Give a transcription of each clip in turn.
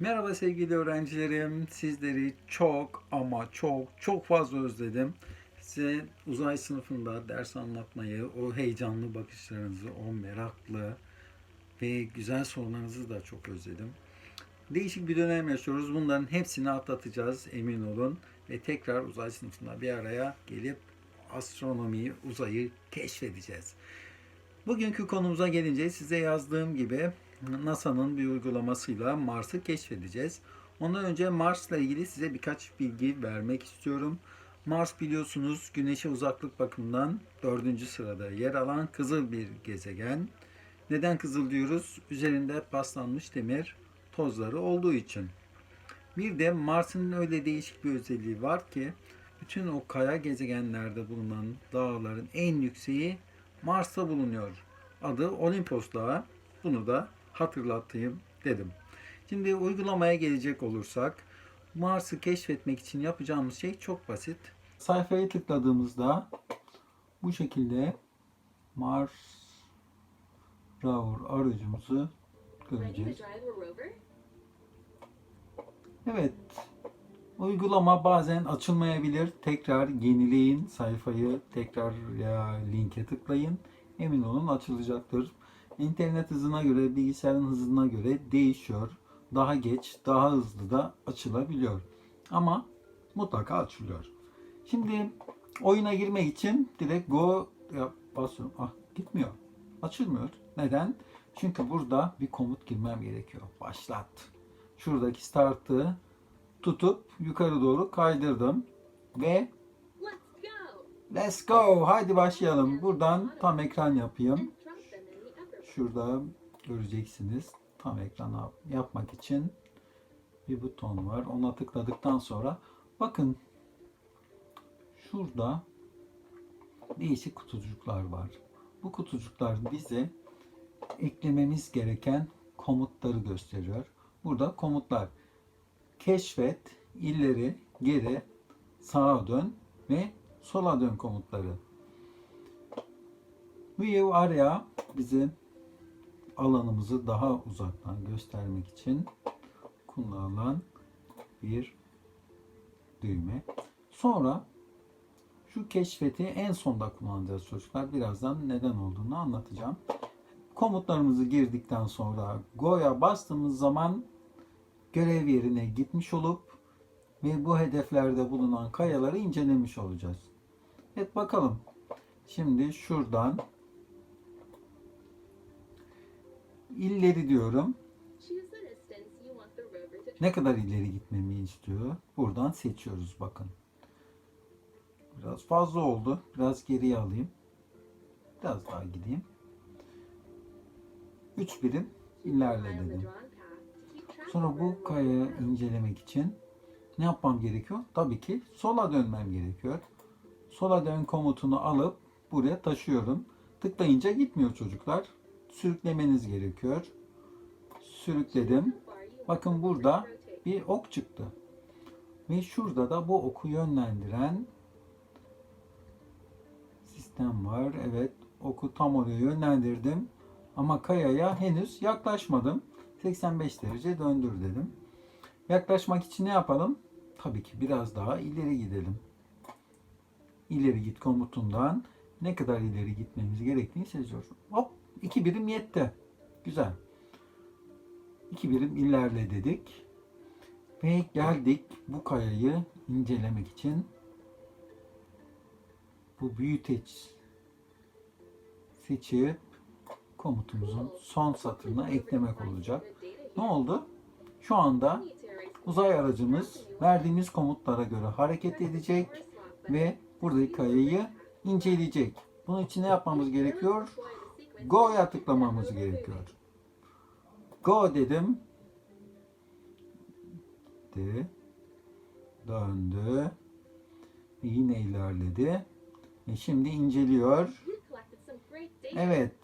Merhaba sevgili öğrencilerim. Sizleri çok ama çok çok fazla özledim. Size uzay sınıfında ders anlatmayı, o heyecanlı bakışlarınızı, o meraklı ve güzel sorularınızı da çok özledim. Değişik bir dönem yaşıyoruz. Bunların hepsini atlatacağız emin olun. Ve tekrar uzay sınıfında bir araya gelip astronomiyi, uzayı keşfedeceğiz. Bugünkü konumuza gelince size yazdığım gibi NASA'nın bir uygulamasıyla Mars'ı keşfedeceğiz. Ondan önce Mars'la ilgili size birkaç bilgi vermek istiyorum. Mars biliyorsunuz Güneş'e uzaklık bakımından dördüncü sırada yer alan kızıl bir gezegen. Neden kızıl diyoruz? Üzerinde paslanmış demir tozları olduğu için. Bir de Mars'ın öyle değişik bir özelliği var ki bütün o kaya gezegenlerde bulunan dağların en yükseği Mars'ta bulunuyor. Adı Olimpos Dağı. Bunu da hatırlatayım dedim. Şimdi uygulamaya gelecek olursak Mars'ı keşfetmek için yapacağımız şey çok basit. Sayfaya tıkladığımızda bu şekilde Mars Rover aracımızı göreceğiz. Evet. Uygulama bazen açılmayabilir. Tekrar yenileyin sayfayı. Tekrar linke tıklayın. Emin olun açılacaktır. İnternet hızına göre, bilgisayarın hızına göre değişiyor. Daha geç, daha hızlı da açılabiliyor. Ama mutlaka açılıyor. Şimdi oyuna girmek için direkt go yap, basıyorum. Ah gitmiyor. Açılmıyor. Neden? Çünkü burada bir komut girmem gerekiyor. Başlat. Şuradaki startı tutup yukarı doğru kaydırdım ve Let's go! let's go. Haydi başlayalım. Buradan tam ekran yapayım. Şurada göreceksiniz. Tam ekrana yapmak için bir buton var. Ona tıkladıktan sonra bakın şurada değişik kutucuklar var. Bu kutucuklar bize eklememiz gereken komutları gösteriyor. Burada komutlar keşfet, ileri, geri, sağa dön ve sola dön komutları. View Area bize alanımızı daha uzaktan göstermek için kullanılan bir düğme. Sonra şu keşfeti en sonda kullanacağız çocuklar. Birazdan neden olduğunu anlatacağım. Komutlarımızı girdikten sonra Go'ya bastığımız zaman görev yerine gitmiş olup ve bu hedeflerde bulunan kayaları incelemiş olacağız. Evet bakalım. Şimdi şuradan rover to Ne kadar ileri gitmemi istiyor? Buradan seçiyoruz bakın. Biraz fazla oldu. Biraz geriye alayım. Biraz daha gideyim. 3 birim ilerle dedim. Sonra bu kayayı incelemek için ne yapmam gerekiyor? Tabii ki sola dönmem gerekiyor. Sola dön komutunu alıp buraya taşıyorum. Tıklayınca gitmiyor çocuklar. Sürüklemeniz gerekiyor. Sürükledim. Bakın burada bir ok çıktı. Ve şurada da bu oku yönlendiren sistem var. Evet, oku tam oraya yönlendirdim. Ama kayaya henüz yaklaşmadım. 85 derece döndür dedim. Yaklaşmak için ne yapalım? Tabii ki biraz daha ileri gidelim. İleri git komutundan ne kadar ileri gitmemiz gerektiğini seçiyoruz. Hop, iki birim yetti. Güzel. İki birim ilerle dedik. Ve geldik bu kayayı incelemek için bu büyüteç seçip komutumuzun son satırına eklemek olacak. Ne oldu? Şu anda uzay aracımız verdiğimiz komutlara göre hareket edecek ve buradaki kayayı inceleyecek. Bunun için ne yapmamız gerekiyor? Go'ya tıklamamız gerekiyor. Go dedim. Gitti. Döndü. Yine ilerledi. Ve şimdi inceliyor. Evet.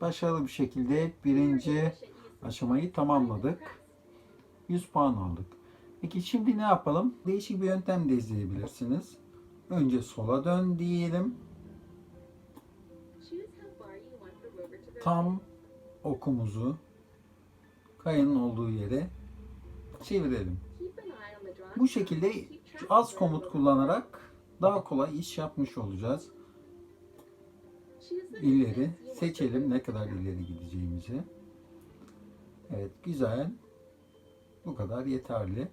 Başarılı bir şekilde birinci aşamayı tamamladık. 100 puan aldık. Peki şimdi ne yapalım? Değişik bir yöntem de izleyebilirsiniz. Önce sola dön diyelim. Tam okumuzu kayanın olduğu yere çevirelim. Bu şekilde az komut kullanarak daha kolay iş yapmış olacağız. İleri seçelim ne kadar ileri gideceğimizi. Evet güzel. Bu kadar yeterli.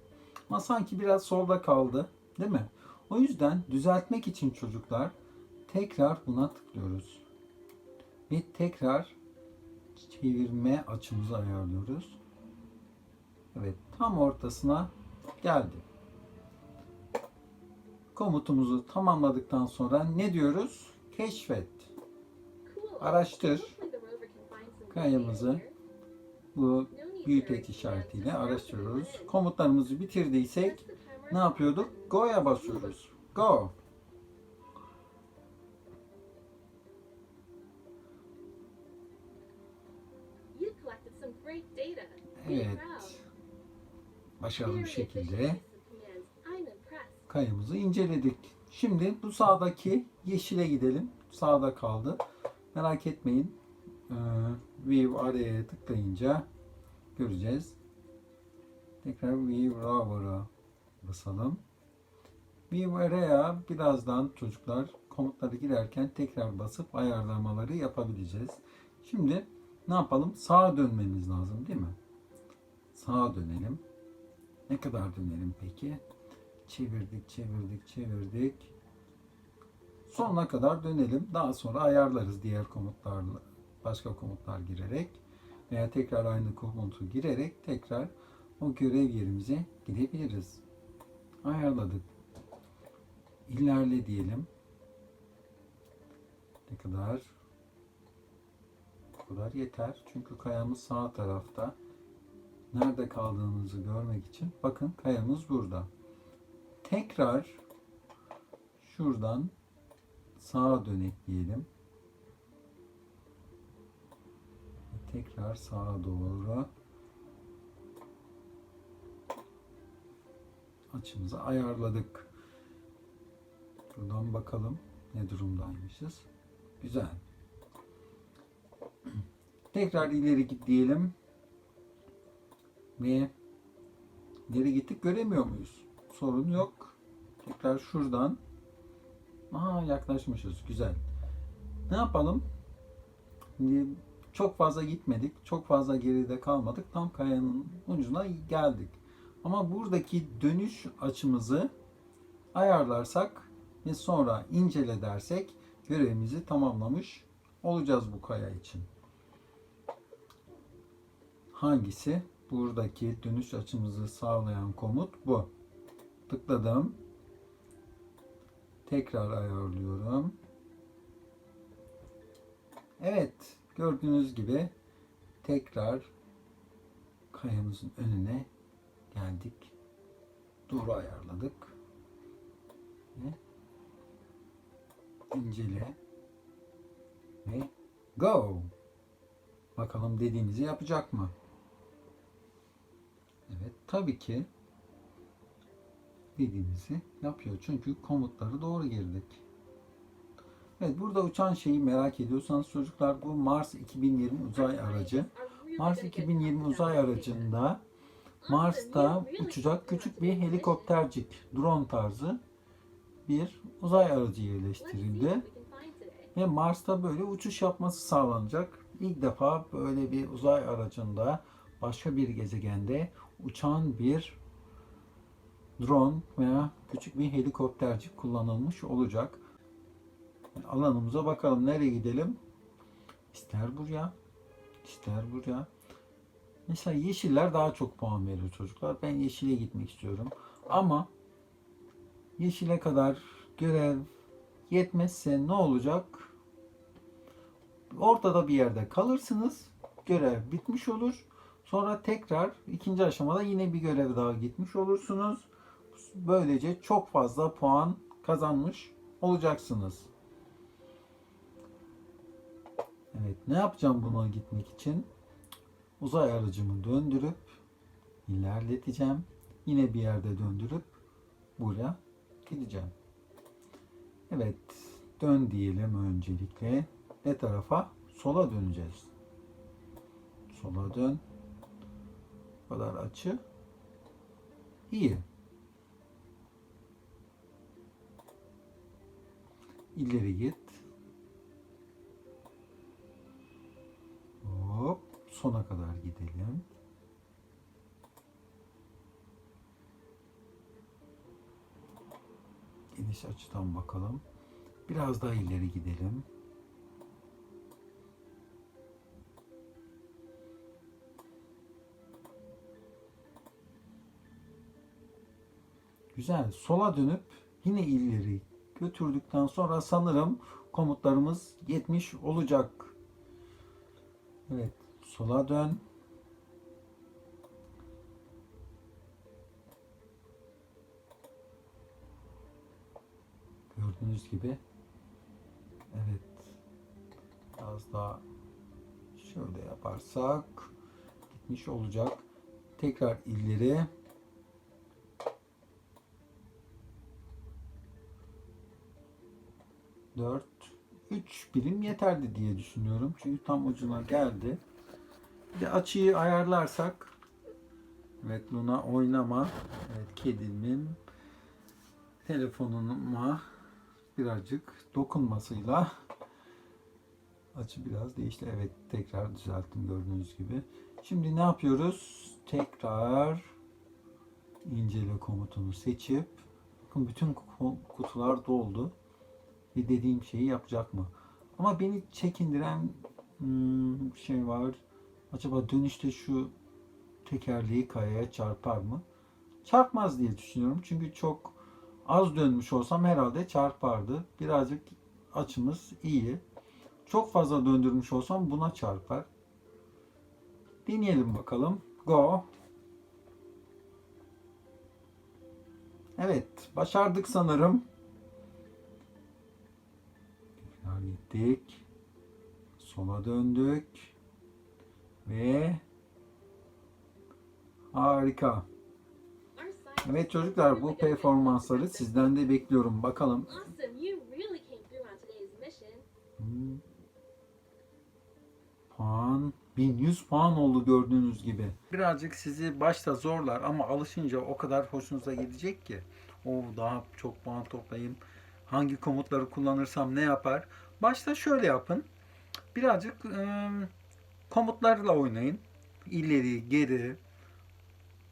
Ama sanki biraz solda kaldı. Değil mi? O yüzden düzeltmek için çocuklar tekrar buna tıklıyoruz. Ve tekrar çevirme açımızı ayarlıyoruz. Evet tam ortasına geldi. Komutumuzu tamamladıktan sonra ne diyoruz? Keşfet. Araştır. Kayamızı bu to erase işaretiyle araştırıyoruz. Komutlarımızı bitirdiysek ne yapıyorduk? Go'ya basıyoruz. Go. Başarılı bir şekilde kayamızı inceledik. Şimdi bu sağdaki yeşile gidelim. Sağda kaldı. Merak etmeyin. Ee, View araya tıklayınca göreceğiz. Tekrar View Rover'a basalım. View Area birazdan çocuklar komutları girerken tekrar basıp ayarlamaları yapabileceğiz. Şimdi ne yapalım? Sağa dönmemiz lazım değil mi? Sağa dönelim. Ne kadar dönelim peki? Çevirdik, çevirdik, çevirdik. Sonuna kadar dönelim. Daha sonra ayarlarız diğer komutlarla, başka komutlar girerek veya tekrar aynı komutu girerek tekrar o görev yerimize gidebiliriz. Ayarladık. İlerle diyelim. Ne kadar? Bu kadar yeter. Çünkü kayamız sağ tarafta. Nerede kaldığımızı görmek için bakın kayamız burada. Tekrar şuradan sağa dönek diyelim. Tekrar sağa doğru açımızı ayarladık. Buradan bakalım ne durumdaymışız. Güzel. Tekrar ileri git diyelim. Ve ileri gittik göremiyor muyuz? Sorun yok. Tekrar şuradan. Aha yaklaşmışız. Güzel. Ne yapalım? Şimdi çok fazla gitmedik. Çok fazla geride kalmadık. Tam kayanın ucuna geldik. Ama buradaki dönüş açımızı ayarlarsak ve sonra incele dersek görevimizi tamamlamış olacağız bu kaya için. Hangisi? Buradaki dönüş açımızı sağlayan komut bu. Tıkladım. Tekrar ayarlıyorum. Evet, gördüğünüz gibi tekrar kayamızın önüne geldik. Doğru ayarladık. Ve incele ve go. Bakalım dediğimizi yapacak mı? Evet, tabii ki dediğimizi yapıyor. Çünkü komutları doğru girdik. Evet, burada uçan şeyi merak ediyorsanız çocuklar bu Mars 2020 uzay aracı. Mars 2020 uzay aracında Mars'ta uçacak küçük bir helikoptercik, drone tarzı bir uzay aracı yerleştirildi. Ve Mars'ta böyle uçuş yapması sağlanacak. İlk defa böyle bir uzay aracında başka bir gezegende uçan bir drone veya küçük bir helikoptercik kullanılmış olacak. Alanımıza bakalım. Nereye gidelim? İster buraya, ister buraya. Mesela yeşiller daha çok puan veriyor çocuklar. Ben yeşile gitmek istiyorum. Ama yeşile kadar görev yetmezse ne olacak? Ortada bir yerde kalırsınız. Görev bitmiş olur. Sonra tekrar ikinci aşamada yine bir görev daha gitmiş olursunuz. Böylece çok fazla puan kazanmış olacaksınız. Evet, ne yapacağım buna gitmek için? Uzay aracımı döndürüp ilerleteceğim. Yine bir yerde döndürüp buraya gideceğim. Evet, dön diyelim öncelikle. Ne tarafa? Sola döneceğiz. Sola dön. Kadar açı İyi. İleri git. Hop. Sona kadar gidelim. Geniş açıdan bakalım. Biraz daha ileri gidelim. Güzel. Sola dönüp yine ileri götürdükten sonra sanırım komutlarımız yetmiş olacak. Evet. Sola dön. Gördüğünüz gibi. Evet. Biraz daha şöyle yaparsak gitmiş olacak. Tekrar ileri. Dört, üç birim yeterli diye düşünüyorum. Çünkü tam ucuna geldi. Bir de açıyı ayarlarsak Evet Luna oynama. Evet kedimin telefonuma birazcık dokunmasıyla açı biraz değişti. Evet tekrar düzelttim gördüğünüz gibi. Şimdi ne yapıyoruz? Tekrar incele komutunu seçip bakın bütün ku- kutular doldu. Ve dediğim şeyi yapacak mı? Ama beni çekindiren hmm, şey var. Acaba dönüşte şu tekerleği kayaya çarpar mı? Çarpmaz diye düşünüyorum. Çünkü çok az dönmüş olsam herhalde çarpardı. Birazcık açımız iyi. Çok fazla döndürmüş olsam buna çarpar. Deneyelim bakalım. Go. Evet, başardık sanırım. Tekrar gittik. Sola döndük. Ve harika. Evet çocuklar bu performansları sizden de bekliyorum. Bakalım. Hmm. Puan 1100 puan oldu gördüğünüz gibi. Birazcık sizi başta zorlar ama alışınca o kadar hoşunuza gidecek ki. O daha çok puan toplayayım. Hangi komutları kullanırsam ne yapar? Başta şöyle yapın. Birazcık ım, komutlarla oynayın. İleri, geri.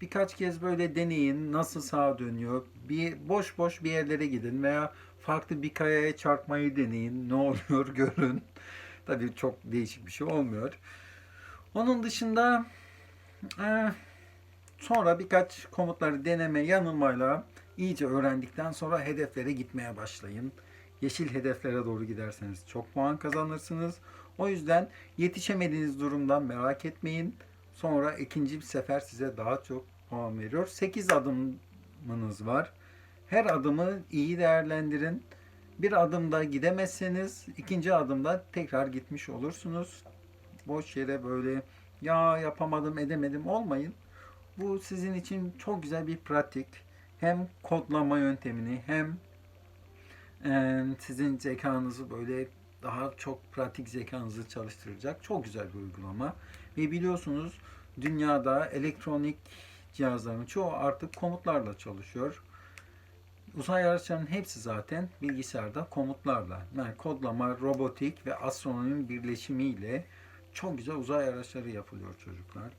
Birkaç kez böyle deneyin. Nasıl sağa dönüyor. Bir boş boş bir yerlere gidin veya farklı bir kayaya çarpmayı deneyin. Ne oluyor görün. Tabii çok değişik bir şey olmuyor. Onun dışında e, sonra birkaç komutları deneme yanılmayla iyice öğrendikten sonra hedeflere gitmeye başlayın. Yeşil hedeflere doğru giderseniz çok puan kazanırsınız. O yüzden yetişemediğiniz durumdan merak etmeyin. Sonra ikinci bir sefer size daha çok puan veriyor. 8 adımınız var. Her adımı iyi değerlendirin. Bir adımda gidemezseniz ikinci adımda tekrar gitmiş olursunuz. Boş yere böyle ya yapamadım edemedim olmayın. Bu sizin için çok güzel bir pratik. Hem kodlama yöntemini hem sizin zekanızı böyle daha çok pratik zekanızı çalıştıracak çok güzel bir uygulama. Ve biliyorsunuz dünyada elektronik cihazların çoğu artık komutlarla çalışıyor. Uzay araçlarının hepsi zaten bilgisayarda komutlarla. Yani kodlama, robotik ve astronominin birleşimiyle çok güzel uzay araçları yapılıyor çocuklar.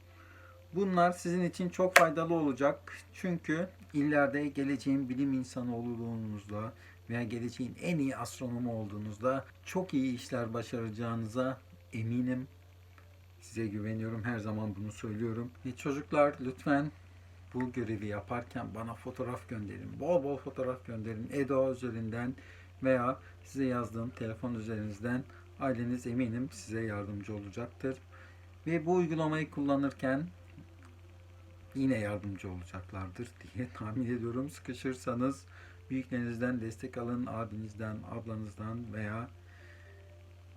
Bunlar sizin için çok faydalı olacak. Çünkü ileride geleceğin bilim insanı olduğunuzda veya geleceğin en iyi astronomu olduğunuzda çok iyi işler başaracağınıza eminim. Size güveniyorum. Her zaman bunu söylüyorum. E çocuklar lütfen bu görevi yaparken bana fotoğraf gönderin. Bol bol fotoğraf gönderin. Edo üzerinden veya size yazdığım telefon üzerinizden aileniz eminim size yardımcı olacaktır. Ve bu uygulamayı kullanırken yine yardımcı olacaklardır diye tahmin ediyorum. Sıkışırsanız büyüklerinizden destek alın, abinizden, ablanızdan veya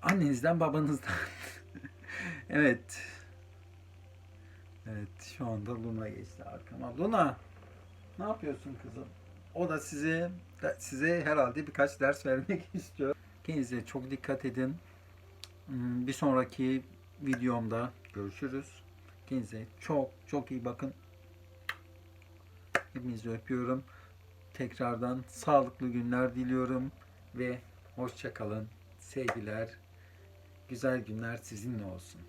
annenizden, babanızdan. evet. Evet, şu anda Luna geçti arkama. Luna, ne yapıyorsun kızım? O da size size herhalde birkaç ders vermek istiyor. Kendinize çok dikkat edin. Hmm, Bir sonraki videomda görüşürüz. Kendinize çok çok iyi bakın. Hepinizi öpüyorum. Tekrardan sağlıklı günler diliyorum ve hoşça kalın. Sevgiler. Güzel günler sizinle olsun.